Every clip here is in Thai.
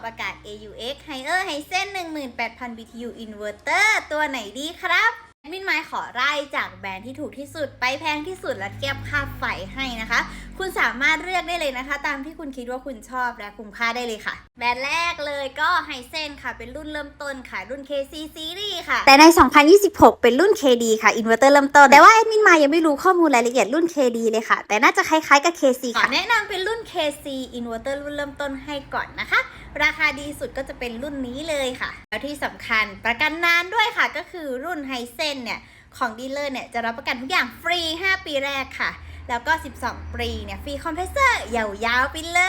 อบอากาศ AUX Higher Hisense 18,000 BTU Inverter ตัวไหนดีครับมินไมขอไล่จากแบรนด์ที่ถูกที่สุดไปแพงที่สุดและเก็บค่าไฟให้นะคะ คุณสามารถเลือกได้เลยนะคะ ตามที่คุณคิดว่าคุณชอบและคุ้มค่าได้เลยค่ะ แบรนด์แรกเลยก็ Hisense ค่ะ เป็นรุ่นเริ่มต้นค่ะ รุ่น KC Series ค่ะ แต่ใน 2026 เป็นรุ่น KD ค่ะอินเวอร์เตอร์เริ่มต้น แต่ว่าแอดมินมายังไม่รู้ข้อมูลรายละเอียดรุ่น KD เลยค่ะ แต่น่าจะคล้ายๆกับ KC ค่ะแนะนำเป็นรุ่น KC อินเวอร์เตอร์รุ่นเริ่มต้นให้ก่อนนะคะ ราคาดีสุดก็จะเป็นรุ่นนี้เลยค่ะ แล้วที่สำคัญประกันนานด้วยค่ะก็คือรุ่นไฮเซนเนี่ยของดีลเลอร์เนี่ยจะรับประกันทุกอย่างฟรี 5 ปีแรกค่ะ แล้วก็ 12 ปีเนี่ยฟรีคอมเพรสเซอร์ยาวๆไปเล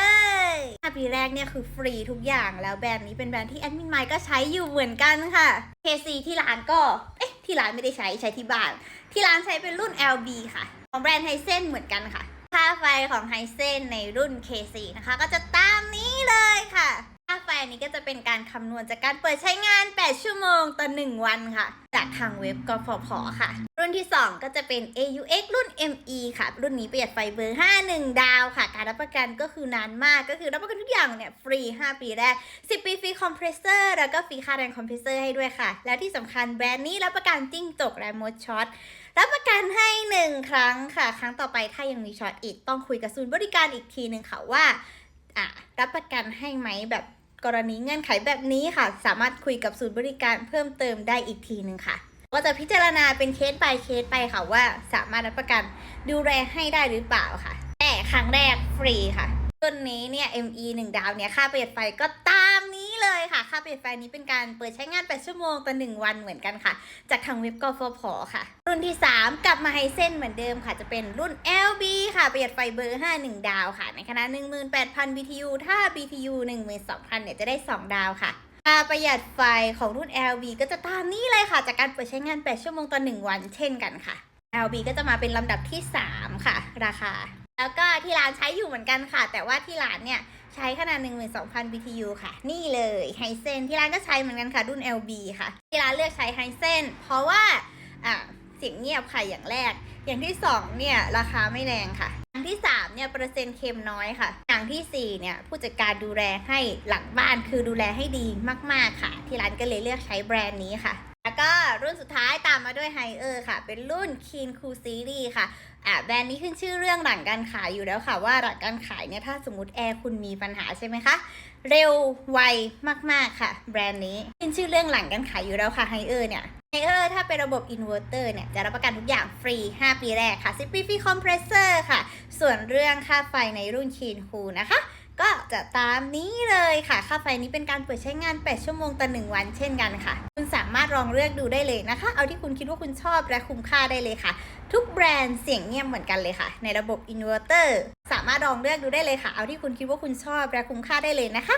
ย5ปีแรกเนี่ยคือฟรีทุกอย่างแล้วแบรนด์นี้เป็นแบรนด์ที่แอดมินไมค์ก็ใช้อยู่เหมือนกันค่ะ KC ที่ร้านก็เอ๊ะที่ร้านไม่ได้ใช้ใช้ที่บ้าน ที่ร้านใช้เป็นรุ่น LB ค่ะ ของแบรนด์ไฮเซนเหมือนกันค่ะค่าไฟของไฮเซนในรุ่น K4 นะคะ ก็จะตามนี้เลยค่ะ ค่าไฟนี้ก็จะเป็นการคำนวณจากการเปิดใช้งาน 8 ชั่วโมงต่อ 1 วันค่ะ จากทางเว็บกฟผค่ะ รุ่นที่ 2 ก็จะเป็น AUX รุ่น ME ค่ะ รุ่นนี้ประหยัดไฟเบอร์ 51 ดาวค่ะ การรับประกันก็คือนานมากก็คือรับประกันทุกอย่างเนี่ยฟรี 5 ปีแรก 10 ปีฟรีคอมเพรสเซอร์แล้วก็ฟรีค่าแรงคอมเพรสเซอร์ให้ด้วยค่ะ แล้วที่สำคัญแบรนด์นี้รับประกันจิ้งจกและมดช็อตรับประกันให้หนึ่งครั้งค่ะ ครั้งต่อไปถ้ายังมีช็อตอีกต้องคุยกับศูนย์บริการอีกทีหนึ่งค่ะว่าอะรับประกันให้ไหมแบบ กรณีเงื่อนไขแบบนี้ค่ะ สามารถคุยกับศูนย์บริการเพิ่มเติมได้อีกทีหนึ่งค่ะ ก็จะพิจารณาเป็นเคส by เคสไปค่ะว่าสามารถรับประกันดูแลให้ได้หรือเปล่าค่ะ แต่ครั้งแรกฟรีค่ะต้นนี้เนี่ย ME 1 ดาวเนี่ยค่าประหยัดไฟก็ตาม เลยค่ะ ค่าประหยัดไฟนี้เป็นการเปิดใช้งาน 8 ชั่วโมงต่อ 1 วันเหมือนกันค่ะ จากทางเว็บกฟผค่ะ รุ่นที่ 3 กลับมาไฮเซนเหมือนเดิมค่ะ จะเป็นรุ่น LB ค่ะ ประหยัดไฟเบอร์ 5 1 ดาวค่ะ ในขณะ 18,000 BTU ถ้า BTU 12,000เนี่ยจะได้ 2 ดาวค่ะค่าประหยัดไฟของรุ่น LB ก็จะตามนี้เลยค่ะ จากการเปิดใช้งาน 8 ชั่วโมงต่อ 1 วันเช่นกันค่ะ LB ก็จะมาเป็นลำดับที่ 3 ค่ะ ราคา แล้วก็ที่ร้านใช้อยู่เหมือนกันค่ะ แต่ว่าที่ร้านเนี่ย ใช้ขนาด 12,000 BTU ค่ะ นี่เลยไฮเซนที่ร้านก็ใช้เหมือนกันค่ะ รุ่น LB ค่ะ ที่ร้านเลือกใช้ไฮเซนเพราะว่าอะเสียงเงียบค่ะอย่างแรก อย่างที่ 2 เนี่ย ราคาไม่แรงค่ะ อย่างที่ 3 เนี่ย เปอร์เซ็นต์เค็มน้อยค่ะ อย่างทีสี่4 เนี่ย ผู้จัดการดูแลให้หลังบ้านคือดูแลให้ดีมาก ๆ ค่ะ ที่ร้านก็เลยเลือกใช้แบรนด์นี้ค่ะ ก็รุ่นสุดท้ายตามมาด้วยไฮเออร์ค่ะ เป็นรุ่น Keen Cool Series ค่ะอะแบรนด์นี้ขึ้นชื่อเรื่องหลังการขายอยู่แล้วค่ะ ว่าหลังการขายเนี่ยถ้าสมมติแอร์คุณมีปัญหาใช่ไหมคะ เร็วไวมากๆค่ะ แบรนด์นี้ขึ้นชื่อเรื่องหลังการขายอยู่แล้วค่ะไฮเออร์เนี่ยไฮเออร์ถ้าเป็นระบบอินเวอร์เตอร์เนี่ย จะรับประกันทุกอย่างฟรี 5 ปีแรกค่ะ10ปีฟรีคอมเพรสเซอร์ค่ะ ส่วนเรื่องค่าไฟในรุ่นคีนคูนะคะก็จะตามนี้เลยค่ะ ค่าไฟนี้เป็นการเปิดใช้งาน 8 ชั่วโมงต่อ1วันเช่นกันค่ะ คุณสามารถลองเลือกดูได้เลยนะคะ เอาที่คุณคิดว่าคุณชอบและคุ้มค่าได้เลยค่ะ ทุกแบรนด์เสียงเงียบเหมือนกันเลยค่ะ ในระบบอินเวอร์เตอร์สามารถลองเลือกดูได้เลยค่ะ เอาที่คุณคิดว่าคุณชอบและคุ้มค่าได้เลยนะคะ